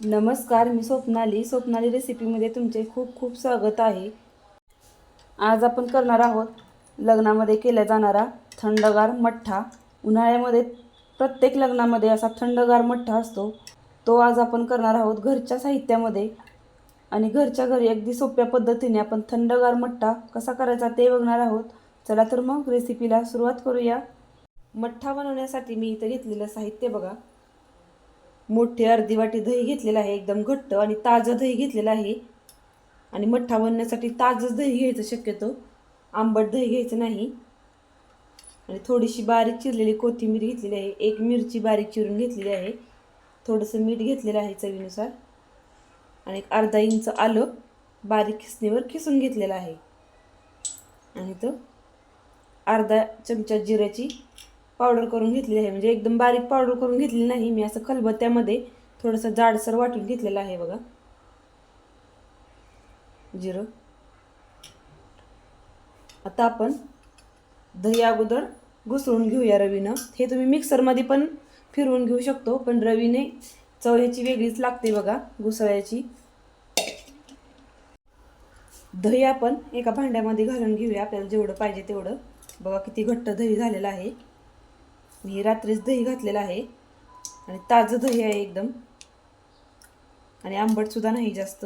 नमस्कार मी स्वप्नाली. स्वप्नाली रेसिपीमध्ये तुमचे खूप खूप स्वागत आहे. आज आपण करणार आहोत लग्नामध्ये केला जाणारा थंडगार मठ्ठा. उन्हाळ्यामध्ये प्रत्येक लग्नामध्ये असा थंडगार मठ्ठा असतो. तो आज आपण करणार आहोत घरच्या साहित्यामध्ये. आणि घरच्या घरी अगदी सोप्या पद्धतीने आपण थंडगार मठ्ठा कसा करायचा ते बघणार आहोत. चला तर मग रेसिपीला सुरुवात करूया. मठ्ठा बनवण्यासाठी मी इथं घेतलेलं साहित्य बघा. मोठी अर्धी वाटी दही घेतलेलं आहे एकदम घट्ट आणि ताजं दही घेतलेलं आहे. आणि मठ्ठा बनण्यासाठी ताजंच दही घ्यायचं शक्यतो. आंबट दही घ्यायचं नाही. आणि थोडीशी बारीक चिरलेली कोथिंबीर घेतलेली आहे. एक मिरची बारीक चिरून घेतलेली आहे. थोडंसं मीठ घेतलेलं आहे चवीनुसार. आणि एक अर्धा इंच आलं बारीक खिसणीवर खिसून घेतलेलं आहे. आणि तो अर्धा चमचा जिऱ्याची पावडर करून घेतलेली आहे. म्हणजे एकदम बारीक पावडर करून घेतलेली नाही मी असं खलबत्त्यामध्ये थोडंसं जाडसर वाटून घेतलेलं आहे बघा. जिरं. आता आपण दही अगोदर घुसळून घेऊया रवीनं. हे तुम्ही मिक्सरमध्ये पण फिरवून घेऊ शकतो पण रवीने चव ह्याची वेगळीच लागते बघा घुसळ्याची. दही आपण एका भांड्यामध्ये घालून घेऊया आपल्याला जेवढं पाहिजे तेवढं. बघा किती घट्ट दही झालेलं आहे. मी रात्रीच दही घातलेलं आहे. आणि ताजं दही आहे एकदम. आणि आंबटसुद्धा नाही जास्त.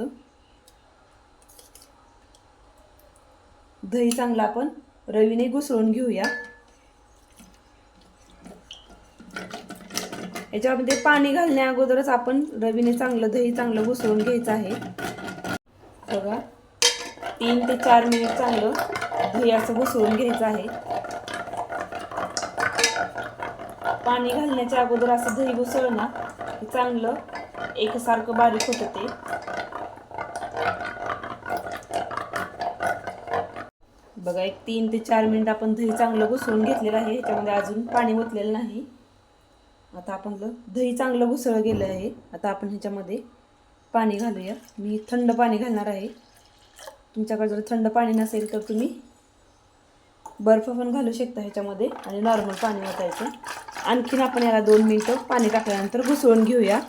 दही चांगलं आपण रवीने घुसळून घेऊया. याच्यामध्ये पाणी घालण्या अगोदरच आपण रवीने चांगलं दही चांगलं घुसळून घ्यायचं आहे. बघा तीन ते चार मिनिट चांगलं दही असं घुसळून घ्यायचं आहे. पाणी घालण्याच्या अगोदर असं दही घुसळलं ना चांगलं. एकसारखं बारीक होतं ते. बघा एक तीन ते चार मिनिट आपण दही चांगलं घुसळून घेतलेलं आहे. ह्याच्यामध्ये अजून पाणी ओतलेलं नाही. आता आपण दही चांगलं घुसळं गेलं आहे. आता आपण ह्याच्यामध्ये पाणी घालूया. मी थंड पाणी घालणार आहे. तुमच्याकडे जर थंड पाणी नसेल तर तुम्ही बर्फ पण घालू शकता ह्याच्यामध्ये आणि नॉर्मल पाणी ओतायचं आणखीन आपण याला दोन मिनटं पाणी टाकल्यानंतर घुसळून घेऊया.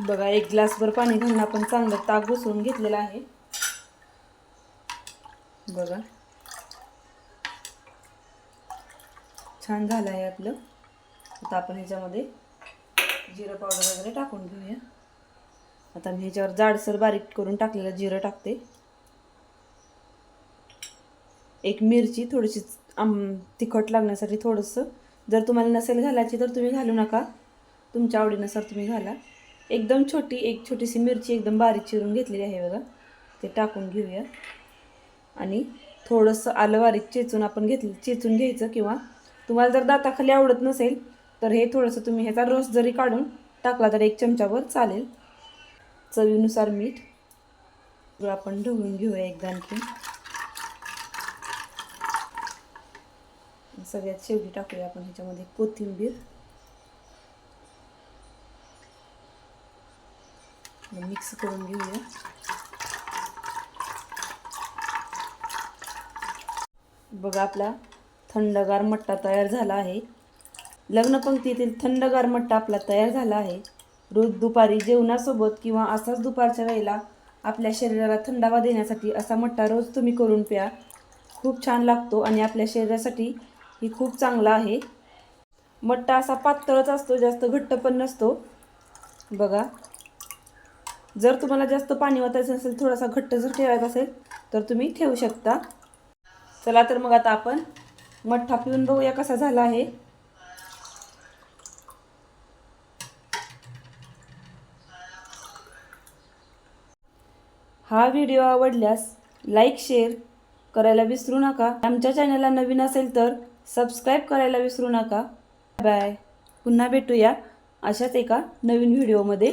बघा एक ग्लासभर पाणी घालून आपण चांगलं ताक घुसळून घेतलेलं आहे. बघा. छान झालं आहे आपलं. आता आपण ह्याच्यामध्ये जिरं पावडर वगैरे टाकून घेऊया. आता मी ह्याच्यावर जाडसर बारीक करून टाकलेलं जिरं टाकते. एक मिरची थोडीशी आम तिखट लागण्यासाठी थोडंसं. जर तुम्हाला नसेल घालायची तर तुम्ही घालू नका. तुमच्या आवडीनुसार तुम्ही घाला. एकदम छोटी एक छोटीशी मिरची एकदम बारीक चिरून घेतलेली आहे बघा. ते टाकून घेऊया. आणि थोडंसं आलं बारीक चेचून आपण घेतलं चेचून घ्यायचं किंवा तुम्हाला जर दाताखाली आवडत नसेल तर हे थोडंसं तुम्ही ह्याचा रस जरी काढून टाकला तर एक चमचावर चालेल. चवीनुसार मीठ. आपण ढवळून घेऊया एकदा आणखी सगळ्यात शेवटी टाकूया आपण ह्याच्यामध्ये कोथिंबीर. मिक्स करून घेऊया. बघा आपला थंडगार मट्टा तयार झाला आहे. लग्नपंक्तीतील थंडगार मट्टा आपला तयार झाला आहे. रोज दुपारी जेवणासोबत किंवा असाच दुपारच्या वेळेला आपल्या शरीराला थंडावा देण्यासाठी असा मट्टा रोज तुम्ही करून प्या. खूप छान लागतो आणि आपल्या शरीरासाठी ही खूप चांगला आहे. मट्टा असा पातळच असतो जास्त घट्ट पण नसतो. बघा. जर तुम्हाला जास्त पाणी वाचायचं असेल थोडासा घट्ट जर ठेवायचा असेल तर तुम्ही ठेवू शकता. चला तर मग आता आपण मठ्ठा पिऊन बघूया कसा झाला आहे. हा व्हिडिओ आवडल्यास लाईक शेअर करायला विसरू नका. आमच्या चॅनलला नवीन असेल तर सबस्क्राईब करायला विसरू नका. बाय पुन्हा भेटूया अशाच एका नवीन व्हिडिओमध्ये